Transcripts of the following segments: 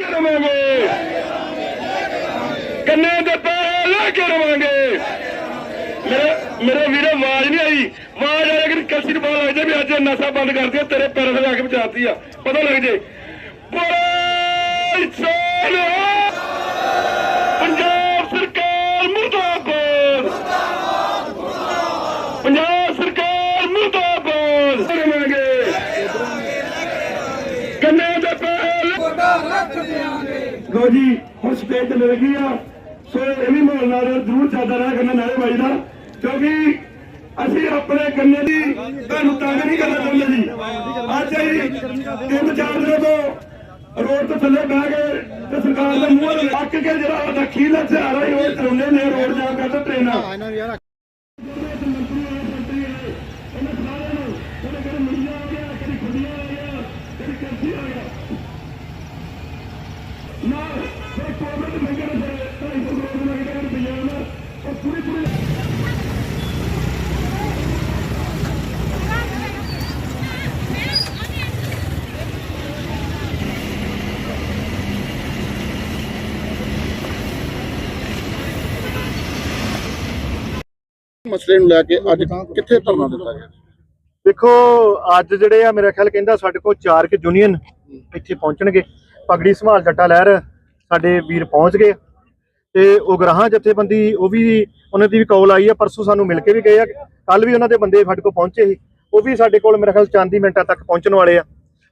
ਕੇ ਰਵਾਂਗੇ ਕੰਨੇ ਦੇ ਪੈਸੇ ਲੈ ਕੇ ਰਵਾਂਗੇ। ਮੇਰੇ ਮੇਰੇ ਵੀਰੇ, ਆਵਾਜ਼ ਨਹੀਂ ਆਈ। ਆਵਾਜ਼ ਆਇਆ ਕਿ ਕਲਸੀ ਨੂੰ ਪਤਾ ਲੱਗ ਵੀ ਅੱਜ ਨਸ਼ਾ ਬੰਦ ਕਰ ਦਿਓ ਤੇਰੇ ਪੈਰਾਂ ਤੇ ਜਾ ਕੇ ਬਚਾਤੀ ਆ। ਪਤਾ ਲੱਗ ਜੇ ਬੋਲੇ ਸੋਨਿਆ ਪੰਜਾਬ ਸਰਕਾਰ ਮੁਰਦਾਬਾਦ। ਪੰਜਾਬ ਸਰਕਾਰ ਮੁਰਦਾਬਾਦ। ਲੋ ਜੀ ਹੁਣ ਸਟੇਜ ਤੇ ਲੱਗੀ ਆ। ਸੋ ਇਹ ਵੀ ਮਾਹੌਲ ਨਾਲ ਜ਼ਰੂਰ ਚੱਲਦਾ ਰਿਹਾ ਕਰਨਾ ਨਾਲੇ ਬਾਈ ਦਾ ਕਿਉਂਕਿ ਅਸੀਂ ਆਪਣੇ ਕੰਨੇ ਦੀ ਤੁਹਾਨੂੰ ਤੰਗ ਨਹੀਂ ਕਰਨਾ ਚਾਹੁੰਦੇ ਜੀ। ਅੱਜ ਅਸੀਂ ਤਿੰਨ ਚਾਰ ਦਿਨਾਂ ਤੋਂ ਰੋਡ ਤੋਂ ਥੱਲੇ ਬਹਿ ਗਏ ਤੇ ਸਰਕਾਰ ਦੇ ਮੂੰਹ ਵੱਲ ਅੱਕ ਕੇ ਜਿਹੜਾ ਸਾਡਾ ਖੀਲਾ ਹਥਿਆਰ ਹੈ ਉਹ ਚਲਾਉਂਦੇ ਨੇ ਰੋਡ ਜਾਮ ਕਰਦੇ ਟ੍ਰੇਨਾਂ। ਨਾਲ ਫਿਰ ਕੋਵਿਡ ਮੰਗੇ ਨੇ 250 ਕਰੋੜ ਦੇ ਲੱਗੇ ਰੁਪਈਆ ਨਾ ਉਹ ਪੂਰੀ ਪੂਰੀ ਮਸਲੇ ਨੂੰ ਲੈ ਕੇ ਅੱਜ ਕਿੱਥੇ ਧਰਨਾ ਦਿੱਤਾ ਗਿਆ? ਦੇਖੋ, ਅੱਜ ਜਿਹੜੇ ਆ, ਮੇਰਾ ਖਿਆਲ ਕਹਿੰਦਾ ਸਾਡੇ ਕੋਲ ਚਾਰ ਕਿ ਯੂਨੀਅਨ ਇੱਥੇ ਪਹੁੰਚਣਗੇ। ਪਗੜੀ ਸੰਭਾਲ ਜੱਟਾ ਲਹਿਰ ਸਾਡੇ ਵੀਰ ਪਹੁੰਚ ਗਏ ਤੇ ਉਗਰਾਹਾਂ ਜਥੇਬੰਦੀ, ਉਹ ਵੀ ਉਹਨਾਂ ਦੀ ਵੀ ਕਾਲ ਆਈ ਆ, ਪਰਸੋਂ ਸਾਨੂੰ ਮਿਲ ਕੇ ਵੀ ਗਏ ਆ। ਕੱਲ ਵੀ ਉਹਨਾਂ ਦੇ ਬੰਦੇ ਸਾਡੇ ਕੋਲ ਪਹੁੰਚੇ ਸੀ। ਉਹ ਵੀ ਸਾਡੇ ਕੋਲ ਮੇਰਾ ਖਿਆਲ ਚਾਂਦੀ ਮਿੰਟਾਂ ਤੱਕ ਪਹੁੰਚਣ ਵਾਲੇ ਆ।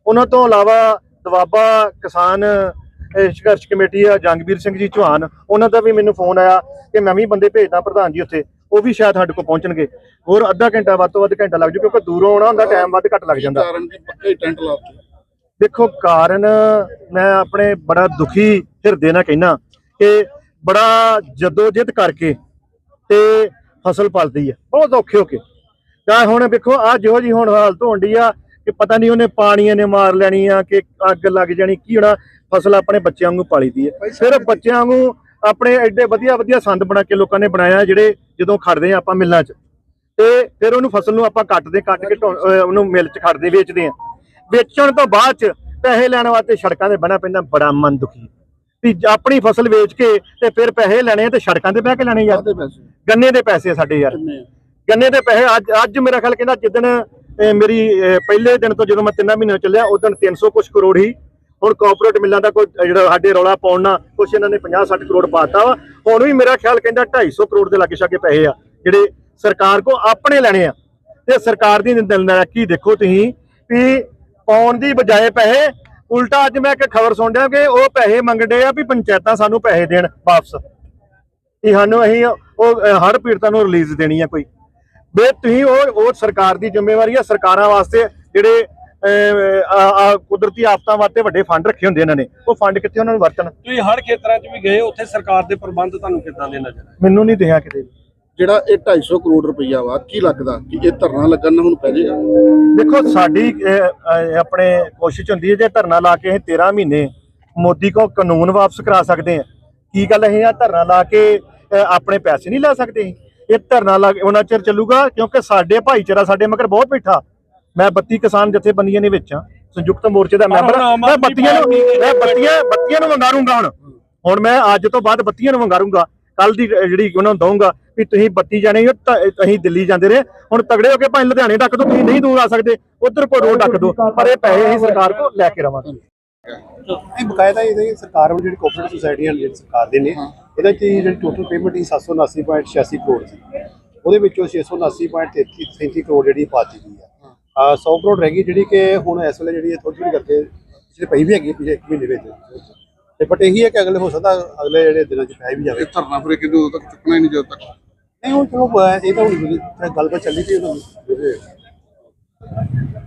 ਉਹਨਾਂ ਤੋਂ ਇਲਾਵਾ ਦਵਾਬਾ ਕਿਸਾਨ ਸੰਘਰਸ਼ ਕਮੇਟੀ ਆ, ਜੰਗਵੀਰ ਸਿੰਘ ਜੀ ਚੌਹਾਨ, ਉਹਨਾਂ ਦਾ ਵੀ ਮੈਨੂੰ ਫੋਨ ਆਇਆ ਕਿ ਮੈਂ ਵੀ ਬੰਦੇ ਭੇਜਦਾ ਪ੍ਰਧਾਨ ਜੀ ਉੱਥੇ। ਉਹ ਵੀ ਸ਼ਾਇਦ ਸਾਡੇ ਕੋਲ ਪਹੁੰਚਣਗੇ। ਹੋਰ ਅੱਧਾ ਘੰਟਾ ਵੱਧ ਤੋਂ ਵੱਧ ਘੰਟਾ ਲੱਗ ਜੂ, ਕਿਉਂਕਿ ਦੂਰੋਂ ਆਉਣਾ ਹੁੰਦਾ ਟਾਈਮ ਵੱਧ ਘੱਟ ਲੱਗ ਜਾਂਦਾ। ਕਾਰਨ ਦੀ ਪੱਕੇ ਟੈਂਟ ਲਾਤੇ ਦੇਖੋ ਕਾਰਨ ਮੈਂ ਆਪਣੇ ਬੜਾ ਦੁਖੀ ਹਿਰਦੇ ਨਾਲ ਕਹਿਣਾ ਕਿ ਬੜਾ ਜਦੋਜਹਿਦ ਕਰਕੇ ਤੇ ਫਸਲ ਪਲਦੀ ਆ। ਬਹੁਤ ਔਖੇ ਹੋ ਕੇ। ਤਾਂ ਹੁਣ ਵੇਖੋ ਆ ਜਿਹੋ ਜੀ ਹੁਣ ਹਾਲਤ ਹੋਣ ਆ ਕਿ ਪਤਾ ਨਹੀਂ ਉਹਨੇ ਪਾਣੀਆਂ ਨੇ ਮਾਰ ਲੈਣੀ ਆ ਕਿ ਅੱਗ ਲੱਗ ਜਾਣੀ ਕੀ ਹੋਣਾ ਫਸਲ ਆਪਣੇ ਬੱਚਿਆਂ ਵਾਂਗੂ ਪਾਲੀ ਦੀ ਹੈ ਸਿਰਫ ਬੱਚਿਆਂ ਵਾਂਗੂ ਆਪਣੇ ਐਡੇ ਵਧੀਆ ਵਧੀਆ ਸੰਦ ਬਣਾ ਕੇ ਲੋਕਾਂ ਨੇ ਬਣਾਇਆ ਜਿਹੜੇ ਜਦੋਂ ਖੜਦੇ ਆ ਆਪਾਂ ਮਿੱਲਾਂ 'ਚ। ਤੇ ਫਿਰ ਉਹਨੂੰ ਫਸਲ ਨੂੰ ਆਪਾਂ ਕੱਟਦੇ ਕੱਟ ਕੇ ਉਹਨੂੰ ਮਿਲ 'ਚ ਖੜਦੇ ਵੇਚਦੇ ਆ। ਵੇਚਣ ਤੋਂ ਬਾਅਦ 'ਚ ਪੈਸੇ ਲੈਣ ਵਾਸਤੇ ਸੜਕਾਂ ਤੇ ਬਣਾ ਪੈਂਦਾ ਬੜਾ ਮਨ ਦੁਖੀ ਵੀ ਆਪਣੀ ਫਸਲ ਵੇਚ ਕੇ ਤੇ ਫਿਰ ਪੈਸੇ ਲੈਣੇ ਤੇ ਸੜਕਾਂ ਤੇ ਬਹਿ ਕੇ ਲੈਣੇ ਯਾਰ। ਗੰਨੇ ਦੇ ਪੈਸੇ ਸਾਡੇ ਯਾਰ? ਗੰਨੇ ਦੇ ਪੈਸੇ ਅੱਜ ਅੱਜ ਮੇਰਾ ਖਿਆਲ ਕਹਿੰਦਾ ਜਿੱਦਣ ਮੇਰੀ ਪਹਿਲੇ ਦਿਨ ਤੋਂ ਜਦੋਂ ਮੈਂ ਤਿੰਨਾਂ ਮਹੀਨੇ ਚੱਲਿਆ ਉਦੋਂ 300 ਕੁਛ ਕਰੋੜ ਹੀ। ਹੁਣ ਕਾਰਪੋਰੇਟ ਮਿਲਾਂ ਦਾ ਕੋਈ ਜਿਹੜਾ ਸਾਡੇ ਰੌਲਾ ਪਾਉਣ ਕੁਛ ਇਹਨਾਂ ਨੇ 50 60 ਕਰੋੜ ਪਾਤਾ ਵਾ। ਹੁਣ ਵੀ ਮੇਰਾ ਖਿਆਲ ਕਹਿੰਦਾ 250 ਕਰੋੜ ਦੇ ਲਾਗੇ ਛਾਗੇ ਪੈਸੇ ਆ ਜਿਹੜੇ ਸਰਕਾਰ ਕੋ ਆਪਣੇ ਲੈਣੇ ਆ। ਤੇ ਸਰਕਾਰ ਦੀ ਨਲਾਇਕੀ ਦੇਖੋ ਤੁਸੀਂ ਵੀ ਪਾਉਣ ਦੀ ਬਜਾਏ ਪੈਸੇ। ਉਲਟਾ ਅੱਜ ਮੈਂ ਇੱਕ ਖਬਰ ਸੁਣ ਰਿਹਾ ਕਿ ਉਹ ਪੈਸੇ ਮੰਗਦੇ ਆ ਵੀ ਪੰਚਾਇਤਾਂ ਸਾਨੂੰ ਪੈਸੇ ਦੇਣ ਵਾਪਸ। ਕਿ ਸਾਨੂੰ ਅਸੀਂ ਉਹ ਹੜ ਪੀੜਤਾਂ ਨੂੰ ਰਿਲੀਜ਼ ਦੇਣੀ ਆ ਕੋਈ। ਵੇ ਤੁਸੀਂ ਉਹ ਉਹ ਸਰਕਾਰ ਦੀ ਜ਼ਿੰਮੇਵਾਰੀ ਆ ਸਰਕਾਰਾਂ ਵਾਸਤੇ ਜਿਹੜੇ ਕੁਦਰਤੀ ਆਫਤਾਂ ਵਾਸਤੇ ਵੱਡੇ ਫੰਡ ਰੱਖੇ ਹੁੰਦੇ ਇਹਨਾਂ ਨੇ। ਉਹ ਫੰਡ ਕਿੱਥੇ ਉਹਨਾਂ ਨੂੰ ਵਰਤਣ। ਤੁਸੀਂ ਹਰ ਖੇਤਰਾਂ 'ਚ ਵੀ ਗਏ ਉੱਥੇ ਸਰਕਾਰ ਦੇ ਪ੍ਰਬੰਧ ਤੁਹਾਨੂੰ ਕਿੱਦਾਂ ਦੇ ਨਜ਼ਰ ਮੈਨੂੰ ਨਹੀਂ ਦਿਖਿਆ ਕਿਤੇ ਵੀ। ਜਿਹੜਾ ਇਹ 250 ਕਰੋੜ ਰੁਪਈਆ ਵਾ ਕੀ ਲੱਗਦਾ ਕਿ ਇਹ ਧਰਨਾ ਲੱਗਣ ਨਾਲ ਹੁਣ ਪੈ ਜਾਏਗਾ? ਦੇਖੋ ਸਾਡੀ ਆਪਣੇ ਕੋਸ਼ਿਸ਼ ਹੁੰਦੀ ਹੈ ਜੇ ਧਰਨਾ ਲਾ ਕੇ ਅਸੀਂ 13 ਮਹੀਨੇ ਮੋਦੀ ਕੋ ਕਾਨੂੰਨ ਵਾਪਸ ਕਰਾ ਸਕਦੇ ਆ ਕੀ ਗੱਲ ਇਹ ਆ? ਧਰਨਾ ਲਾ ਕੇ ਆਪਣੇ ਪੈਸੇ ਨਹੀਂ ਲੈ ਸਕਦੇ? ਇਹ ਧਰਨਾ ਲਾ ਕੇ ਉਹਨਾਂ ਚਿਰ ਚੱਲੂਗਾ ਕਿਉਂਕਿ ਸਾਡੇ ਭਾਈਚਾਰਾ ਸਾਡੇ ਮਗਰ ਬਹੁਤ ਬੈਠਾ। ਮੈਂ 32 ਕਿਸਾਨ ਜਥੇਬੰਦੀਆਂ ਦੇ ਵਿੱਚ ਆ ਸੰਯੁਕਤ ਮੋਰਚੇ ਦਾ ਮੈਂਬਰ ਮੈਂ ਬੱਤੀਆਂ ਨੂੰ ਮੈਂ ਬੱਤੀਆਂ ਬੱਤੀਆਂ ਨੂੰ ਵੰਗਾਰੂੰਗਾ ਹੁਣ। ਹੁਣ ਮੈਂ ਅੱਜ ਤੋਂ ਬਾਅਦ ਬੱਤੀਆਂ ਨੂੰ ਵੰਗਾਰੂੰਗਾ। ਕੱਲ ਦੀ ਜਿਹੜੀ ਉਹਨਾਂ ਨੂੰ ਦਊਂਗਾ ਵੀ ਤੁਸੀਂ ਬੱਤੀ ਜਾਣੇ ਹੋ ਅਸੀਂ ਦਿੱਲੀ ਜਾਂਦੇ ਰਹੇ। ਹੁਣ ਤਗੜੇ ਹੋ ਕੇ ਭਾਵੇਂ ਲੁਧਿਆਣੇ ਡੱਕ ਦੋ, ਤੁਸੀਂ ਨਹੀਂ ਦੂਰ ਆ ਸਕਦੇ, ਉਧਰ ਕੋ ਰੋਡ ਡੱਕ ਦੋ, ਪਰ ਇਹ ਪੈਸੇ ਅਸੀਂ ਸਰਕਾਰ ਕੋ ਲੈ ਕੇ ਰਵਾਂਗੇ। ਇਹ ਬਕਾਇਦਾ ਇਹਦੇ ਸਰਕਾਰ ਵੱਲੋਂ ਜਿਹੜੀ ਕੋਆਪਰੇਟਿਵ ਸੁਸਾਇਟੀਆਂ ਜਿਹੜੀ ਸਰਕਾਰ ਦੇ ਨੇ, ਇਹਦੇ ਚ ਜਿਹੜੀ ਟੋਟਲ ਪੇਮੈਂਟ ਹੀ 779.86 ਕਰੋੜ ਸੀ। ਉਹਦੇ ਵਿੱਚੋਂ 679.33 ਕਰੋੜ ਜਿਹੜੀ ਪਾਤੀ ਗਈ ਆ। ਆ 100 ਕਰੋੜ ਰਹਿ ਗਈ ਜਿਹੜੀ ਕਿ ਹੁਣ ਇਸ ਵੇਲੇ ਜਿਹੜੀ ਥੋੜੀ ਥੋੜੀ ਕਰਕੇ ਪਿਛਲੇ ਪਈ ਵੀ ਹੈਗੀ ਪਿਛਲੇ ਮਹੀਨੇ ਵਿੱਚ। ਤੇ ਬਟ ਇਹੀ ਹੈ ਕਿ ਅਗਲੇ ਹੋ ਸਕਦਾ ਅਗਲੇ ਜਿਹੜੇ ਦਿਨਾਂ ਚ ਪੈ ਵੀ ਜਾਵੇ। ਇਹ ਧਰਨਾ ਫਿਰ ਕਿਦੋਂ ਤੱਕ ਚੁੱਕਣਾ ਹੀ ਨਹੀਂ ਜਦੋਂ ਤੱਕ? ਨਹੀਂ ਹੁਣ ਚਲੋ ਅਹ ਇਹ ਤਾਂ ਹੁਣ ਜਿਹੜੀ ਗੱਲਬਾਤ ਚੱਲੀ ਪਈ ਉਹਨਾਂ ਦੀ।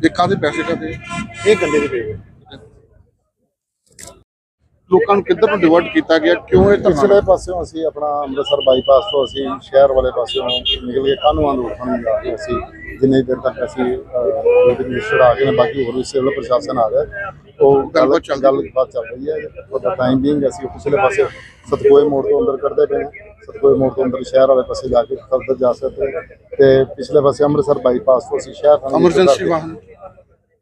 ਇਹ ਕਾਹਦੇ ਪੈਸੇ ਕਾਹਦੇ? ਇਹ ਗੰਦੇ ਦੇ ਪਏ। ਲੋਕਾਂ ਨੂੰ ਕਿੱਧਰ ਨੂੰ ਡਿਵਰਟ ਕੀਤਾ ਗਿਆ? ਕਿਉਂ ਇਹ ਧਰਨਾ? ਪਿਛਲੇ ਪਾਸਿਓਂ ਅਸੀਂ ਆਪਣਾ ਅੰਮ੍ਰਿਤਸਰ ਬਾਈਪਾਸ ਤੋਂ ਅਸੀਂ ਸ਼ਹਿਰ ਵਾਲੇ ਪਾਸਿਓਂ ਨਿਕਲ ਕੇ ਕਾਨੂੰਨਾਂ ਨੂੰ ਜਾ ਕੇ ਅਸੀਂ? ਜਿੰਨੇ ਦੇਰ ਤੱਕ ਅਸੀਂ ਉਹਦੇ ਮਿਨਿਸਟਰ ਆ ਗਏ ਨੇ ਬਾਕੀ ਹੋਰ ਵੀ ਸਿਵਲ ਪ੍ਰਸ਼ਾਸਨ ਆ ਗਿਆ। ਉਹ ਗੱਲ ਗੱਲਬਾਤ ਚੱਲ ਗੱਲਬਾਤ ਚੱਲ ਰਹੀ ਹੈ। ਉਹਦਾ ਟਾਈਮ ਬੀਇੰਗ ਅਸੀਂ ਪਿਛਲੇ ਪਾਸੇ ਸਤਕੋਏ ਮੋੜ ਤੋਂ ਅੰਦਰ ਕਰਦੇ ਪਏ ਹਾਂ ਸਤਕੋਏ ਮੋੜ ਤੋਂ ਅੰਦਰ ਸ਼ਹਿਰ ਵਾਲੇ ਪਾਸੇ ਜਾ ਕੇ ਫਰਦਰ ਜਾ ਸਕਦੇ ਹਾਂ ਤੇ ਪਿਛਲੇ ਪਾਸੇ ਅੰਮ੍ਰਿਤਸਰ ਬਾਈਪਾਸ ਤੋਂ ਅਸੀਂ ਸ਼ਹਿਰ ਥਾਣੇ ਐਮਰਜੈਂਸੀ ਵਾਹਨ।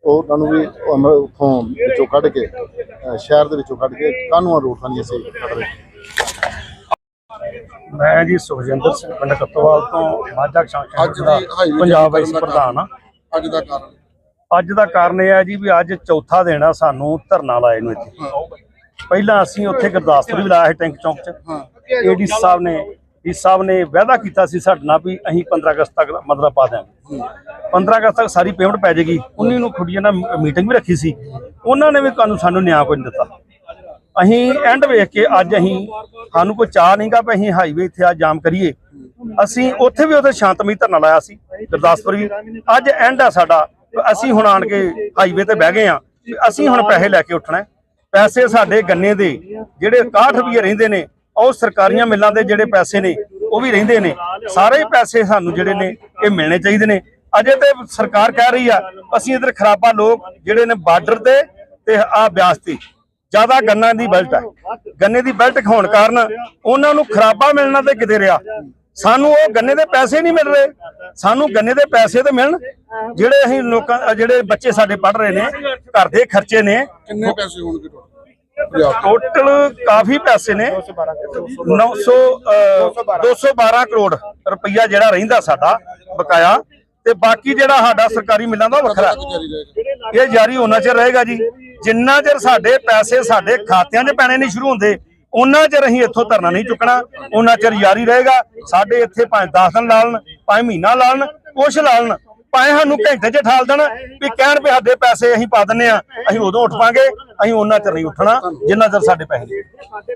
ਉਹਨਾਂ ਨੂੰ ਵੀ ਅਮਰ ਉੱਥੋਂ ਵਿੱਚੋਂ ਕੱਢ ਕੇ ਸ਼ਹਿਰ ਦੇ ਵਿੱਚੋਂ ਕੱਢ ਕੇ ਕਾਨੂੰਨ ਰੂਟ ਥਾਣੀ ਅਸੀਂ ਕੱਢ ਰਹੇ ਹਾਂ। ਮੈਂ ਜੀ ਸੁਖਜਿੰਦਰ ਸਿੰਘ ਪਿੰਡ ਕੱਤੋਵਾਲ ਤੋਂ ਮਾਝਾ ਅੱਜ ਦੀ ਦਾ ਹਾਈਵੇ ਪੰਜਾਬ ਵਾਈਸ ਦਾ ਪ੍ਰਧਾਨ ਆ ਅੱਜ ਦਾ ਕਾਰਨ। ਅੱਜ ਦਾ ਕਾਰਨ ਇਹ ਹੈ ਜੀ ਵੀ ਅੱਜ ਚੌਥਾ ਦਿਨ ਆ ਸਾਨੂੰ ਧਰਨਾ ਲਾਏ ਨੂੰ ਇੱਥੇ। ਪਹਿਲਾਂ ਅਸੀਂ ਉੱਥੇ ਗੁਰਦਾਸਪੁਰ ਵੀ ਲਾਇਆ ਸੀ ਟੈਂਕ ਚੌਂਕ 'ਚ। ਹਾਂ ਏਡੀ ਸਾਹਿਬ ਨੇ, ਡੀ ਸਾਹਿਬ ਨੇ ਵਾਅਦਾ ਕੀਤਾ ਸੀ ਸਾਡੇ ਨਾਲ ਵੀ ਅਸੀਂ 15 ਅਗਸਤ ਤੱਕ ਮਤਲਬ ਪਾ ਦਿਆਂਗੇ। 15 ਅਗਸਤ ਤੱਕ ਸਾਰੀ ਪੇਮੈਂਟ ਪੈ ਜਾਏਗੀ। 19 ਨੂੰ ਖੁੱਡੀਆਂ ਨਾਲ ਮੀਟਿੰਗ ਵੀ ਰੱਖੀ ਸੀ। ਉਹਨਾਂ ਨੇ ਵੀ ਕਾਨੂੰ ਸਾਨੂੰ ਨਿਆਂ ਕੋਈ ਨਹੀਂ ਦਿੱਤਾ। ਅਸੀਂ ਐਂਡ ਵੇਖ ਕੇ ਅੱਜ ਅਸੀਂ ਸਾਨੂੰ ਕੋਈ ਚਾਹ ਨਹੀਂਗਾ ਵੀ ਅਸੀਂ ਹਾਈਵੇ ਇੱਥੇ ਆ ਜਾਮ ਕਰੀਏ। ਅਸੀਂ ਉੱਥੇ ਵੀ ਉੱਥੇ ਸ਼ਾਂਤਮਈ ਧਰਨਾ ਲਾਇਆ ਸੀ, ਗੁਰਦਾਸਪੁਰ ਵੀ। ਅੱਜ ਐਂਡ ਆ ਸਾਡਾ। ਅਸੀਂ ਹੁਣ ਆਣ ਕੇ ਹਾਈਵੇ ਤੇ ਬਹਿ ਗਏ ਆ ਅਸੀਂ ਹੁਣ ਪੈਸੇ ਲੈ ਕੇ ਉੱਠਣਾ ਪੈਸੇ ਸਾਡੇ ਗੰਨੇ ਦੇ, ਜਿਹੜੇ 61 ਰੁਪਏ ਰਹਿੰਦੇ ਨੇ, ਉਹ ਸਰਕਾਰੀਆਂ ਮਿੱਲਾਂ ਦੇ ਜਿਹੜੇ ਪੈਸੇ ਨੇ, ਉਹ ਵੀ ਰਹਿੰਦੇ ਨੇ। ਸਾਰੇ ਪੈਸੇ ਸਾਨੂੰ ਜਿਹੜੇ ਨੇ, ਇਹ ਮਿਲਣੇ ਚਾਹੀਦੇ ਨੇ। ਅਜੇ ਤੇ ਸਰਕਾਰ ਕਹਿ ਰਹੀ ਆ, ਅਸੀਂ ਇਧਰ ਖਰਾਬਾ ਲੋਕ ਜਿਹੜੇ ਨੇ ਬਾਰਡਰ ਤੇ ਤੇ ਆ ਬਿਆਸ ਤੇ, ਜ਼ਿਆਦਾ ਗੰਨਾ ਦੀ ਬੈਲਟ ਹੈ ਗੰਨੇ ਦੀ ਬੈਲਟ ਹੋਣ ਕਾਰਨ ਉਹਨਾਂ ਨੂੰ ਖਰਾਬਾ ਮਿਲਣਾ ਤੇ ਕਿਤੇ ਰਿਹਾ। ਸਾਨੂੰ ਉਹ ਗੰਨੇ ਦੇ ਪੈਸੇ ਨਹੀਂ ਮਿਲ ਰਹੇ। ਸਾਨੂੰ ਗੰਨੇ ਦੇ ਪੈਸੇ ਤੇ ਮਿਲਣ। ਜਿਹੜੇ ਅਸੀਂ ਲੋਕਾਂ ਜਿਹੜੇ ਬੱਚੇ ਸਾਡੇ ਪੜ ਰਹੇ ਨੇ ਘਰ ਦੇ ਖਰਚੇ ਨੇ। ਕਿੰਨੇ ਪੈਸੇ ਹੋਣਗੇ ਟੋਟਲ ਕਾਫੀ ਪੈਸੇ ਨੇ। 900 ਅਹ, 212 ਕਰੋੜ ਰੁਪਈਆ ਜਿਹੜਾ ਰਹਿੰਦਾ ਸਾਡਾ ਬਕਾਇਆ। ਤੇ ਬਾਕੀ ਜਿਹੜਾ ਸਾਡਾ ਸਰਕਾਰੀ ਮਿਲਾਂ ਦਾ ਵੱਖਰਾ। ਇਹ ਜਾਰੀ ਹੋਣਾ ਚਿਰ ਰਹੇਗਾ ਜੀ। ਜਿੰਨਾ ਚਿਰ ਸਾਡੇ ਪੈਸੇ ਸਾਡੇ ਖਾਤਿਆਂ 'ਚ ਪੈਣੇ ਨਹੀਂ ਸ਼ੁਰੂ ਹੁੰਦੇ ਉਹਨਾਂ ਚਿਰ ਅਸੀਂ ਇੱਥੋਂ ਧਰਨਾ ਨਹੀਂ ਚੁੱਕਣਾ, ਉਹਨਾਂ ਚਿਰ ਜਾਰੀ ਰਹੇਗਾ। ਸਾਡੇ ਇੱਥੇ ਭਾਵੇਂ 10 ਦਿਨ ਲਾਲਣ, ਭਾਵੇਂ ਮਹੀਨਾ ਲਾਲਣ, ਕੁਛ ਲਾਲਣ, ਭਾਵੇਂ ਸਾਨੂੰ ਘੰਟੇ 'ਚ ਠਾਲ ਦੇਣ ਵੀ ਕਹਿਣ ਵੀ ਸਾਡੇ ਪੈਸੇ ਅਸੀਂ ਪਾ ਦਿੰਨੇ ਆ ਅਸੀਂ ਉਦੋਂ ਉੱਠ ਪਾਂਗੇ, ਅਸੀਂ ਉਹਨਾਂ ਚਿਰ ਨਹੀਂ ਉੱਠਣਾ, ਜਿੰਨਾ ਚਿਰ ਸਾਡੇ ਪੈਸੇ ਨਹੀਂ